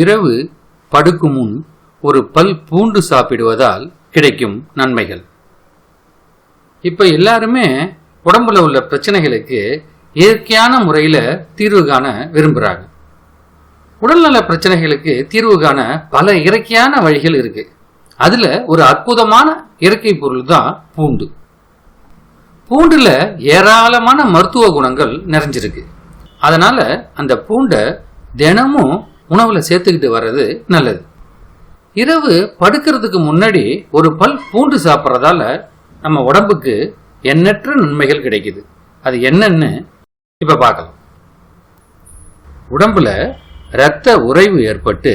இரவு படுக்கும் முன் ஒரு பல் பூண்டு சாப்பிடுவதால் கிடைக்கும் நன்மைகள். இப்போ எல்லாருமே உடம்புல உள்ள பிரச்சனைகளுக்கு இயற்கையான முறையில் தீர்வு காண விரும்புகிறாங்க உடல்நல பிரச்சனைகளுக்கு தீர்வு காண பல இயற்கையான வழிகள் இருக்கு. அதில் ஒரு அற்புதமான இயற்கை பொருள் தான் பூண்டு. பூண்டுல ஏராளமான மருத்துவ குணங்கள் நிறைஞ்சிருக்கு. அதனால அந்த பூண்டை தினமும் உணவுல சேர்த்துக்கிட்டு வர்றது நல்லது. இரவு படுக்கிறதுக்கு முன்னாடி ஒரு பல் பூண்டு சாப்பிட்றதால நம்ம உடம்புக்கு எண்ணற்ற நன்மைகள் கிடைக்குது. அது என்னன்னு இப்போ பார்க்கலாம். உடம்புல இரத்த உறைவு ஏற்பட்டு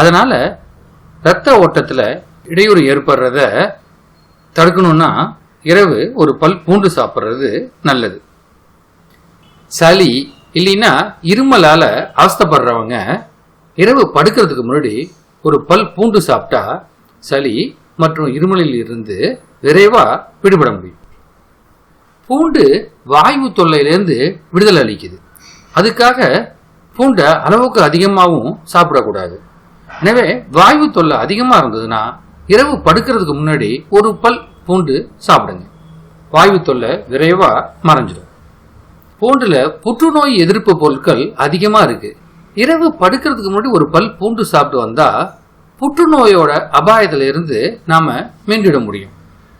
அதனால இரத்த ஓட்டத்தில் இடையூறு ஏற்படுறத தடுக்கணும்னா இரவு ஒரு பல் பூண்டு சாப்பிட்றது நல்லது. சளி இல்லைன்னா இருமலால் அவஸ்தப்படுறவங்க இரவு படுக்கிறதுக்கு முன்னாடி ஒரு பல் பூண்டு சாப்பிட்டா சளி மற்றும் இருமலில் இருந்து விரைவாக விடுபட முடியும். பூண்டு வாயு தொல்லையிலேருந்து விடுதலை அளிக்குது. அதுக்காக பூண்டை அளவுக்கு அதிகமாகவும் சாப்பிடக்கூடாது. எனவே வாயு தொல்லை அதிகமாக இருந்ததுன்னா இரவு படுக்கிறதுக்கு முன்னாடி ஒரு பல் பூண்டு சாப்பிடுங்க. வாயு தொல்லை விரைவாக மறைஞ்சிடும். பூண்டில் புற்றுநோய் எதிர்ப்பு பொருட்கள் அதிகமாக இருக்குது இரவு படுக்கிறதுக்கு முன்னாடி ஒரு பல் பூண்டு சாப்பிட்டு வந்தா புற்றுநோயோட அபாயத்துல இருந்து நாம மீண்டிட முடியும்.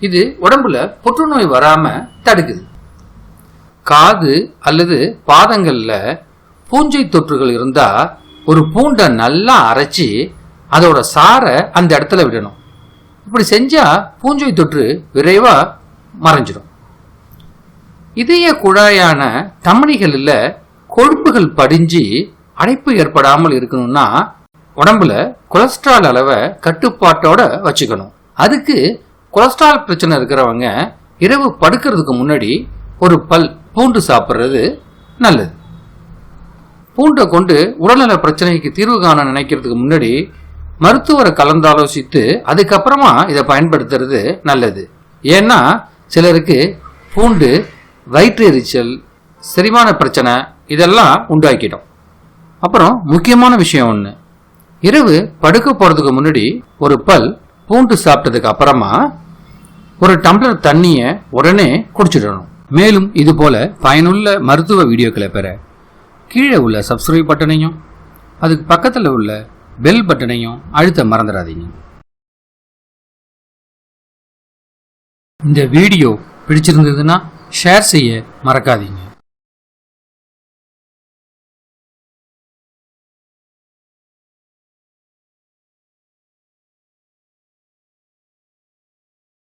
இது உடம்புல புற்றுநோய் வராம தடுக்குது. காது அல்லது பாதங்கள்ல பூஞ்சை தொற்றுகள் இருந்தா ஒரு பூண்டை நல்லா அரைச்சி அதோட சாரை அந்த இடத்துல விடணும். இப்படி செஞ்சா பூஞ்சை தொற்று விரைவா மறைஞ்சிடும். இதய குழாயான தமணிகளில் கொழுப்புகள் படிஞ்சு அடைப்பு ஏற்படாமல் இருக்கணும்னா உடம்புல கொலஸ்ட்ரால் அளவை கட்டுப்பாட்டோட வச்சுக்கணும். அதுக்கு கொலஸ்ட்ரால் பிரச்சனை இருக்கிறவங்க இரவு படுக்கிறதுக்கு முன்னாடி ஒரு பல் பூண்டு சாப்பிட்றது நல்லது. பூண்டை கொண்டு உடல்நல பிரச்சனைக்கு தீர்வு காண நினைக்கிறதுக்கு முன்னாடி மருத்துவரை கலந்தாலோசித்து அதுக்கப்புறமா இதை பயன்படுத்துறது நல்லது. ஏன்னா சிலருக்கு பூண்டு வயிற்று எரிச்சல் செரிமான பிரச்சனை இதெல்லாம் உண்டாக்கிடும். அப்புறம் முக்கியமான விஷயம் ஒன்று இரவு படுக்க போகிறதுக்கு முன்னாடி ஒரு பல் பூண்டு சாப்பிட்டதுக்கு அப்புறமா ஒரு டம்ளர் தண்ணியை உடனே குடிச்சிடணும். மேலும் இது போல பயனுள்ள மருத்துவ வீடியோக்களை பெற கீழே உள்ள சப்ஸ்கிரைப் பட்டனையும் அதுக்கு பக்கத்தில் உள்ள பெல் பட்டனையும் அழுத்த மறந்துடாதீங்க. இந்த வீடியோ பிடிச்சிருந்ததுன்னா ஷேர் செய்ய மறக்காதீங்க.